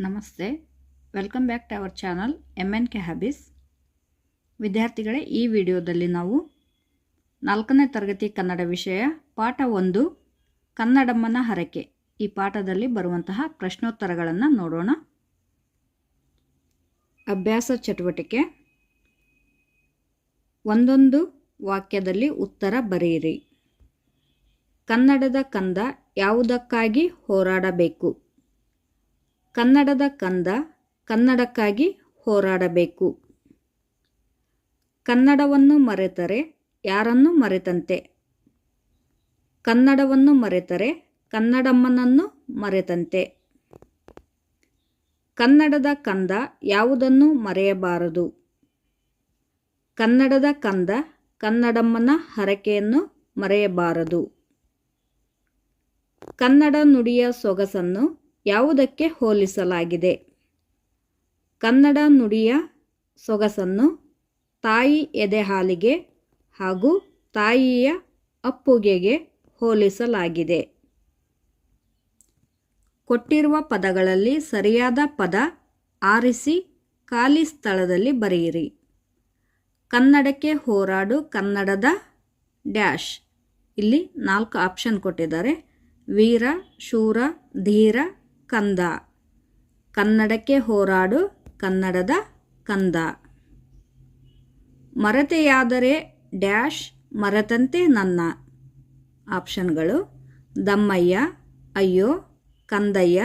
ನಮಸ್ತೆ. Welcome back to our channel M N K ಹ್ಯಾಬಿಸ್ ವಿದ್ಯಾರ್ಥಿಗಳೇ, ಈ ವಿಡಿಯೋದಲ್ಲಿ ನಾವು ನಾಲ್ಕನೇ ತರಗತಿ ಕನ್ನಡ ವಿಷಯ ಪಾಠ ಒಂದು, ಕನ್ನಡಮ್ಮನ ಹರಕೆ. ಈ ಪಾಠದಲ್ಲಿ ಬರುವಂತಹ ಪ್ರಶ್ನೋತ್ತರಗಳನ್ನು ನೋಡೋಣ. ಅಭ್ಯಾಸ ಚಟುವಟಿಕೆ. ಒಂದೊಂದು ವಾಕ್ಯದಲ್ಲಿ ಉತ್ತರ ಬರೆಯಿರಿ. ಕನ್ನಡದ ಕಂದ ಯಾವುದಕ್ಕಾಗಿ ಹೋರಾಡಬೇಕು? ಕನ್ನಡದ ಕಂದ ಕನ್ನಡಕ್ಕಾಗಿ ಹೋರಾಡಬೇಕು. ಕನ್ನಡವನ್ನು ಮರೆತರೆ ಯಾರನ್ನು ಮರೆತಂತೆ? ಕನ್ನಡವನ್ನು ಮರೆತರೆ ಕನ್ನಡಮ್ಮನನ್ನು ಮರೆತಂತೆ? ಕನ್ನಡದ ಕಂದ ಯಾವುದನ್ನು ಮರೆಯಬಾರದು? ಕನ್ನಡದ ಕಂದ ಕನ್ನಡಮ್ಮನ ಹರಕೆಯನ್ನು ಮರೆಯಬಾರದು. ಕನ್ನಡ ನುಡಿಯ ಸೊಗಸನ್ನು ಯಾವುದಕ್ಕೆ ಹೋಲಿಸಲಾಗಿದೆ? ಕನ್ನಡ ನುಡಿಯ ಸೊಗಸನ್ನು ತಾಯಿ ಎದೆಹಾಲಿಗೆ ಹಾಗೂ ತಾಯಿಯ ಅಪ್ಪುಗೆಗೆ ಹೋಲಿಸಲಾಗಿದೆ. ಕೊಟ್ಟಿರುವ ಪದಗಳಲ್ಲಿ ಸರಿಯಾದ ಪದ ಆರಿಸಿ ಖಾಲಿ ಸ್ಥಳದಲ್ಲಿ ಬರೆಯಿರಿ. ಕನ್ನಡಕ್ಕೆ ಹೋರಾಡು ಕನ್ನಡದ ಡ್ಯಾಶ್. ಇಲ್ಲಿ ನಾಲ್ಕು ಆಪ್ಷನ್ ಕೊಟ್ಟಿದ್ದಾರೆ. ವೀರ, ಶೂರ, ಧೀರ ಕಂದ. ಕನ್ನಡಕ್ಕೆ ಹೋರಾಡು, ಕನ್ನಡದ ಕಂದ. ಮರತೆಯಾದರೆ ಡ್ಯಾಶ್, ಮರತಂತೆ ನನ್ನ. ಆಪ್ಷನ್ಗಳು, ದಮ್ಮಯ್ಯ, ಅಯ್ಯೋ, ಕಂದಯ್ಯ,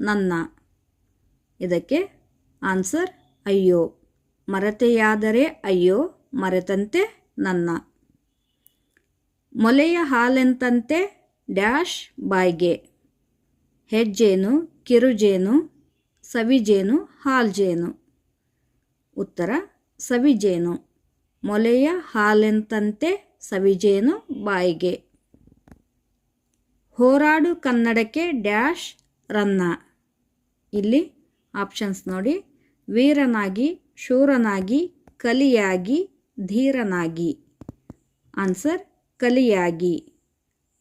ನನ್ನ. ಇದಕ್ಕೆ ಆನ್ಸರ್, ಅಯ್ಯೋ. ಮರತೆಯಾದರೆ ಅಯ್ಯೋ, ಮರೆತಂತೆ ನನ್ನ. ಮೊಲೆಯ ಹಾಲೆಂತಂತೆ ಡ್ಯಾಶ್, ಬಾಯ್ಗೆ. ಹೆಜ್ಜೇನು, ಕಿರುಜೇನು, ಸವಿಜೇನು, ಹಾಲ್ಜೇನು. ಉತ್ತರ, ಸವಿಜೇನು. ಮೊಲೆಯ ಹಾಲೆಂತಂತೆ ಸವಿಜೇನು ಬಾಯಿಗೆ. ಹೋರಾಡು ಕನ್ನಡಕ್ಕೆ ಡ್ಯಾಶ್ ರನ್ನ. ಇಲ್ಲಿ ಆಪ್ಷನ್ಸ್ ನೋಡಿ. ವೀರನಾಗಿ, ಶೂರನಾಗಿ, ಕಲಿಯಾಗಿ, ಧೀರನಾಗಿ. ಆನ್ಸರ್ ಕಲಿಯಾಗಿ.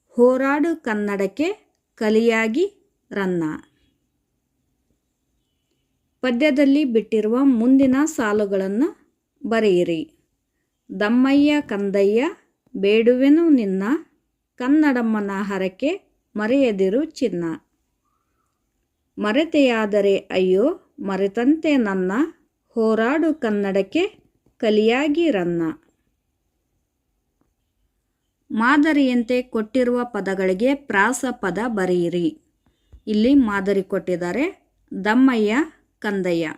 ಹೋರಾಡು ಕನ್ನಡಕ್ಕೆ ಕಲಿಯಾಗಿ ರನ್ನ. ಪದ್ಯದಲ್ಲಿ ಬಿಟ್ಟಿರುವ ಮುಂದಿನ ಸಾಲುಗಳನ್ನು ಬರೆಯಿರಿ. ದಮ್ಮಯ್ಯ, ಕಂದಯ್ಯ, ಬೇಡುವೆನು ನಿನ್ನ, ಕನ್ನಡಮ್ಮನ ಹರಕೆ ಮರೆಯದಿರು ಚಿನ್ನ. ಮರೆತೆಯಾದರೆ ಅಯ್ಯೋ, ಮರೆತಂತೆ ನನ್ನ, ಹೋರಾಡು ಕನ್ನಡಕ್ಕೆ ಕಲಿಯಾಗಿ ರನ್ನ. ಮಾದರಿಯಂತೆ ಕೊಟ್ಟಿರುವ ಪದಗಳಿಗೆ ಪ್ರಾಸ ಪದ ಬರೆಯಿರಿ. ಇಲ್ಲಿ ಮಾದರಿ ಕೊಟ್ಟಿದ್ದಾರೆ. ದಮ್ಮಯ್ಯ, ಕಂದಯ್ಯ.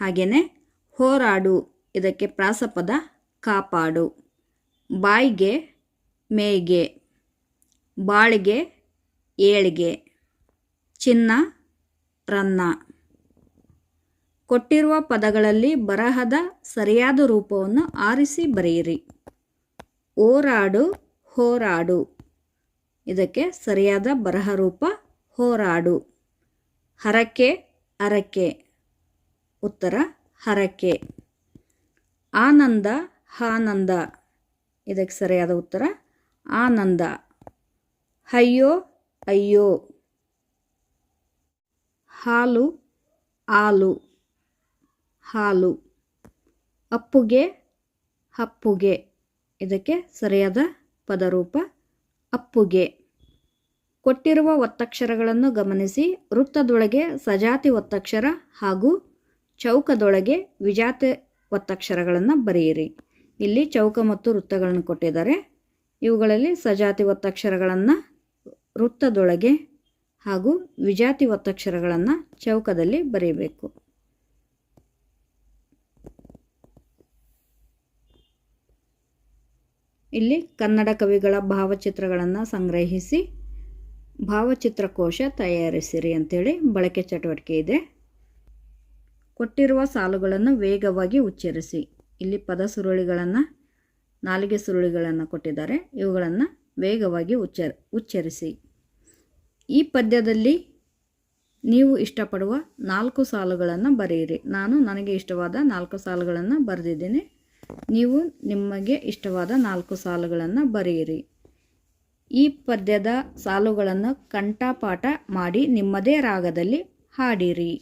ಹಾಗೆಯೇ ಹೋರಾಡು, ಇದಕ್ಕೆ ಪ್ರಾಸಪದ ಕಾಪಾಡು. ಬಾಯಿಗೆ ಮೇಗೆ ಬಾಳಿಗೆ ಏಳಿಗೆ, ಚಿನ್ನ, ರನ್ನ. ಕೊಟ್ಟಿರುವ ಪದಗಳಲ್ಲಿ ಬರಹದ ಸರಿಯಾದ ರೂಪವನ್ನು ಆರಿಸಿ ಬರೆಯಿರಿ. ಓರಾಡು, ಹೋರಾಡು. ಇದಕ್ಕೆ ಸರಿಯಾದ ಬರಹ ರೂಪ ಹೋರಾಡು. ಹರಕೆ, ಅರಕೆ. ಉತ್ತರ, ಹರಕೆ. ಆನಂದ, ಹಾನಂದ. ಇದಕ್ಕೆ ಸರಿಯಾದ ಉತ್ತರ, ಆನಂದ. ಅಯ್ಯೋ ಅಯ್ಯೋ. ಹಾಲು ಆಲು ಹಾಲು. ಅಪ್ಪುಗೆ ಅಪ್ಪುಗೆ. ಇದಕ್ಕೆ ಸರಿಯಾದ ಪದರೂಪ, ಅಪ್ಪುಗೆ. ಕೊಟ್ಟಿರುವ ಒತ್ತಕ್ಷರಗಳನ್ನು ಗಮನಿಸಿ. ವೃತ್ತದೊಳಗೆ ಸಜಾತಿ ಒತ್ತಕ್ಷರ ಹಾಗೂ ಚೌಕದೊಳಗೆ ವಿಜಾತಿ ಒತ್ತಕ್ಷರಗಳನ್ನು ಬರೆಯಿರಿ. ಇಲ್ಲಿ ಚೌಕ ಮತ್ತು ವೃತ್ತಗಳನ್ನು ಕೊಟ್ಟಿದ್ದಾರೆ. ಇವುಗಳಲ್ಲಿ ಸಜಾತಿ ಒತ್ತಕ್ಷರಗಳನ್ನು ವೃತ್ತದೊಳಗೆ ಹಾಗೂ ವಿಜಾತಿ ಒತ್ತಕ್ಷರಗಳನ್ನು ಚೌಕದಲ್ಲಿ ಬರೆಯಬೇಕು. ಇಲ್ಲಿ ಕನ್ನಡ ಕವಿಗಳ ಭಾವಚಿತ್ರಗಳನ್ನು ಸಂಗ್ರಹಿಸಿ. ಭಾವಚಿತ್ರಕೋಶ ತಯಾರಿಸಿರಿ ಅಂತೇಳಿ ಬಳಕೆ ಚಟುವಟಿಕೆ ಇದೆ. ಕೊಟ್ಟಿರುವ ಸಾಲುಗಳನ್ನು ವೇಗವಾಗಿ ಉಚ್ಚರಿಸಿ. ಇಲ್ಲಿ ಪದ ಸುರುಳಿಗಳನ್ನು, ನಾಲಿಗೆ ಸುರುಳಿಗಳನ್ನು ಕೊಟ್ಟಿದ್ದಾರೆ. ಇವುಗಳನ್ನು ವೇಗವಾಗಿ ಉಚ್ಚ ಉಚ್ಚರಿಸಿ. ಈ ಪದ್ಯದಲ್ಲಿ ನೀವು ಇಷ್ಟಪಡುವ ನಾಲ್ಕು ಸಾಲುಗಳನ್ನು ಬರೆಯಿರಿ. ನಾನು ನನಗೆ ಇಷ್ಟವಾದ ನಾಲ್ಕು ಸಾಲುಗಳನ್ನು ಬರೆದಿದ್ದೇನೆ. ನೀವು ನಿಮಗೆ ಇಷ್ಟವಾದ ನಾಲ್ಕು ಸಾಲುಗಳನ್ನು ಬರೆಯಿರಿ. ಈ ಪದ್ಯದ ಸಾಲುಗಳನ್ನು ಕಂಠಪಾಠ ಮಾಡಿ ನಿಮ್ಮದೇ ರಾಗದಲ್ಲಿ ಹಾಡಿರಿ.